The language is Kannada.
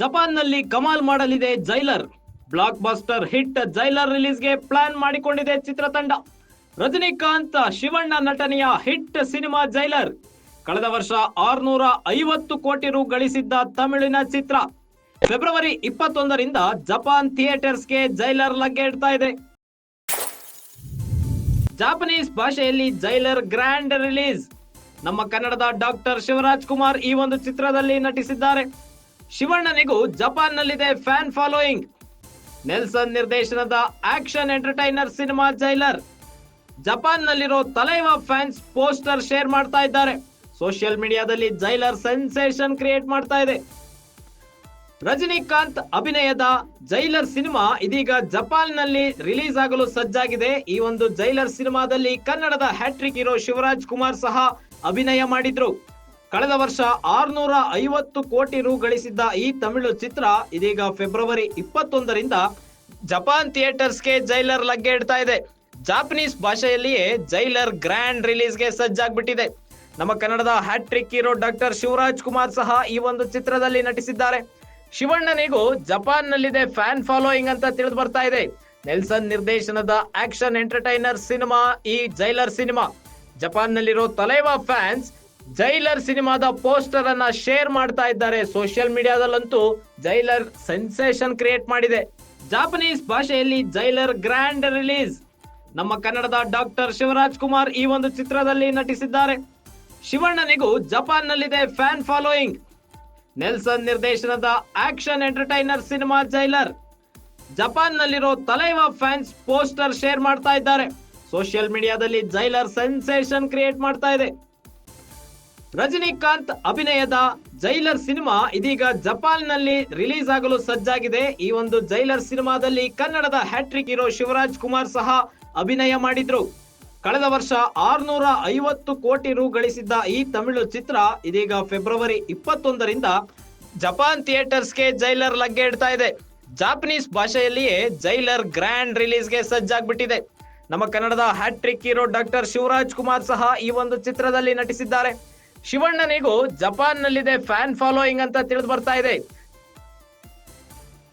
ಜಪಾನ್ನಲ್ಲಿ ಕಮಾಲ್ ಮಾಡಲಿದೆ Jailer. Blockbuster hit Jailer ರಿಲೀಸ್ಗೆ ಪ್ಲಾನ್ ಮಾಡಿಕೊಂಡಿದೆ ಚಿತ್ರತಂಡ. ರಜನಿಕಾಂತ್ ಶಿವಣ್ಣ ನಟನೆಯ ಹಿಟ್ ಸಿನಿಮಾ ಜೈಲರ್. ಕಳೆದ ವರ್ಷ ಆರ್ನೂರ ಐವತ್ತು ಕೋಟಿ ರು ಗಳಿಸಿದ್ದ ತಮಿಳಿನ ಚಿತ್ರ. ಫೆಬ್ರವರಿ ಇಪ್ಪತ್ತೊಂದರಿಂದ ಜಪಾನ್ ಥಿಯೇಟರ್ಸ್ಗೆ ಜೈಲರ್ ಲಗ್ಗೆ ಇಡ್ತಾ ಇದೆ. ಜಾಪನೀಸ್ ಭಾಷೆಯಲ್ಲಿ ಜೈಲರ್ ಗ್ರ್ಯಾಂಡ್ ರಿಲೀಸ್. ನಮ್ಮ ಕನ್ನಡದ ಡಾಕ್ಟರ್ ಶಿವರಾಜ್ ಕುಮಾರ್ ಈ ಒಂದು ಚಿತ್ರದಲ್ಲಿ ನಟಿಸಿದ್ದಾರೆ. ಶಿವಣ್ಣನಿಗೂ ಜಪಾನ್ನಲ್ಲಿದೆ ಫ್ಯಾನ್ ಫಾಲೋಯಿಂಗ್. ನೆಲ್ಸನ್ ನಿರ್ದೇಶನದ ಆಕ್ಷನ್ ಎಂಟರ್ಟೈನರ್ ಸಿನಿಮಾ ಜೈಲರ್. ಜಪಾನ್ನಲ್ಲಿರೋ ತಲೈವ ಫ್ಯಾನ್ಸ್ ಪೋಸ್ಟರ್ ಶೇರ್ ಮಾಡ್ತಾ ಇದ್ದಾರೆ. ಸೋಷಿಯಲ್ ಮೀಡಿಯಾದಲ್ಲಿ ಜೈಲರ್ ಸೆನ್ಸೇಷನ್ ಕ್ರಿಯೇಟ್ ಮಾಡ್ತಾ ಇದೆ. ರಜನಿಕಾಂತ್ ಅಭಿನಯದ ಜೈಲರ್ ಸಿನಿಮಾ ಇದೀಗ ಜಪಾನ್ನಲ್ಲಿ ರಿಲೀಸ್ ಆಗಲು ಸಜ್ಜಾಗಿದೆ. ಈ ಒಂದು ಜೈಲರ್ ಸಿನಿಮಾದಲ್ಲಿ ಕನ್ನಡದ ಹ್ಯಾಟ್ರಿಕ್ ಹೀರೋ ಶಿವರಾಜ್ ಕುಮಾರ್ ಸಹ ಅಭಿನಯ ಮಾಡಿದ್ರು. ಕಳೆದ ವರ್ಷ ಆರ್ನೂರ ಐವತ್ತು ಕೋಟಿ ರು ಗಳಿಸಿದ್ದ ಈ ತಮಿಳು ಚಿತ್ರ ಇದೀಗ ಫೆಬ್ರವರಿ ಇಪ್ಪತ್ತೊಂದರಿಂದ ಜಪಾನ್ ಥಿಯೇಟರ್ಸ್ಗೆ ಜೈಲರ್ ಲಗ್ಗೆ ಇಡ್ತಾ ಇದೆ. ಜಾಪನೀಸ್ ಭಾಷೆಯಲ್ಲಿಯೇ ಜೈಲರ್ ಗ್ರ್ಯಾಂಡ್ ರಿಲೀಸ್ಗೆ ಸಜ್ಜಾಗ್ಬಿಟ್ಟಿದೆ. ನಮ್ಮ ಕನ್ನಡದ hattrick hero doctor Shivraj Kumar ಸಹ ಈ ಒಂದು ಚಿತ್ರದಲ್ಲಿ ನಟಿಸಿದ್ದಾರೆ. ಶಿವಣ್ಣನಿಗೂ ಜಪಾನ್ನಲ್ಲಿದೆ ಫ್ಯಾನ್ ಫಾಲೋಯಿಂಗ್ ಅಂತ ತಿಳಿದು ಬರ್ತಾ ಇದೆ. ನೆಲ್ಸನ್ ನಿರ್ದೇಶನದ ಆಕ್ಷನ್ ಎಂಟರ್ಟೈನರ್ ಸಿನಿಮಾ ಈ ಜೈಲರ್ ಸಿನಿಮಾ. ಜಪಾನ್ನಲ್ಲಿರೋ ತಲೈವಾ ಫ್ಯಾನ್ಸ್ ಜೈಲರ್ ಸಿನಿಮಾದ ಪೋಸ್ಟರ್ ಅನ್ನ ಶೇರ್ ಮಾಡ್ತಾ ಇದ್ದಾರೆ. ಸೋಷಿಯಲ್ ಮೀಡಿಯಾದಲ್ಲಂತೂ ಜೈಲರ್ ಸೆನ್ಸೇಷನ್ ಕ್ರಿಯೇಟ್ ಮಾಡಿದೆ. ಜಾಪನೀಸ್ ಭಾಷೆಯಲ್ಲಿ ಜೈಲರ್ ಗ್ರ್ಯಾಂಡ್ ರಿಲೀಸ್. ನಮ್ಮ ಕನ್ನಡದ ಡಾಕ್ಟರ್ ಶಿವರಾಜ್ ಕುಮಾರ್ ಈ ಒಂದು ಚಿತ್ರದಲ್ಲಿ ನಟಿಸಿದ್ದಾರೆ. ಶಿವಣ್ಣನಿಗೂ ಜಪಾನ್ನಲ್ಲಿದೆ ಫ್ಯಾನ್ ಫಾಲೋಯಿಂಗ್. ನೆಲ್ಸನ್ ನಿರ್ದೇಶನದ ಆಕ್ಷನ್ ಎಂಟರ್ಟೈನರ್ ಸಿನಿಮಾ ಜೈಲರ್. ಜಪಾನ್ನಲ್ಲಿರೋ ತಲೈವ ಫ್ಯಾನ್ಸ್ ಪೋಸ್ಟರ್ ಶೇರ್ ಮಾಡ್ತಾ ಇದ್ದಾರೆ. ಸೋಷಿಯಲ್ ಮೀಡಿಯಾದಲ್ಲಿ ಜೈಲರ್ ಸೆನ್ಸೇಷನ್ ಕ್ರಿಯೇಟ್ ಮಾಡ್ತಾ ಇದೆ. ರಜನಿಕಾಂತ್ ಅಭಿನಯದ ಜೈಲರ್ ಸಿನಿಮಾ ಇದೀಗ ಜಪಾನ್ನಲ್ಲಿ ರಿಲೀಸ್ ಆಗಲು ಸಜ್ಜಾಗಿದೆ. ಈ ಒಂದು ಜೈಲರ್ ಸಿನಿಮಾದಲ್ಲಿ ಕನ್ನಡದ ಹ್ಯಾಟ್ರಿಕ್ ಹೀರೋ ಶಿವರಾಜ್ ಕುಮಾರ್ ಸಹ ಅಭಿನಯ ಮಾಡಿದ್ರು. ಕಳೆದ ವರ್ಷ ಆರ್ನೂರ ಐವತ್ತು ಕೋಟಿ ರು ಗಳಿಸಿದ್ದ ಈ ತಮಿಳು ಚಿತ್ರ ಇದೀಗ ಫೆಬ್ರವರಿ ಇಪ್ಪತ್ತೊಂದರಿಂದ ಜಪಾನ್ ಥಿಯೇಟರ್ಸ್ಗೆ ಜೈಲರ್ ಲಗ್ಗೆ ಇಡ್ತಾ ಇದೆ. ಜಾಪನೀಸ್ ಭಾಷೆಯಲ್ಲಿಯೇ ಜೈಲರ್ ಗ್ರ್ಯಾಂಡ್ ರಿಲೀಸ್ಗೆ ಸಜ್ಜಾಗ್ಬಿಟ್ಟಿದೆ. ನಮ್ಮ ಕನ್ನಡದ hattrick hero doctor Shivraj Kumar ಸಹ ಈ ಒಂದು ಚಿತ್ರದಲ್ಲಿ ನಟಿಸಿದ್ದಾರೆ. ಶಿವಣ್ಣನಿಗೂ ಜಪಾನ್ನಲ್ಲಿದೆ ಫ್ಯಾನ್ ಫಾಲೋಯಿಂಗ್ ಅಂತ ತಿಳಿದು ಬರ್ತಾ ಇದೆ.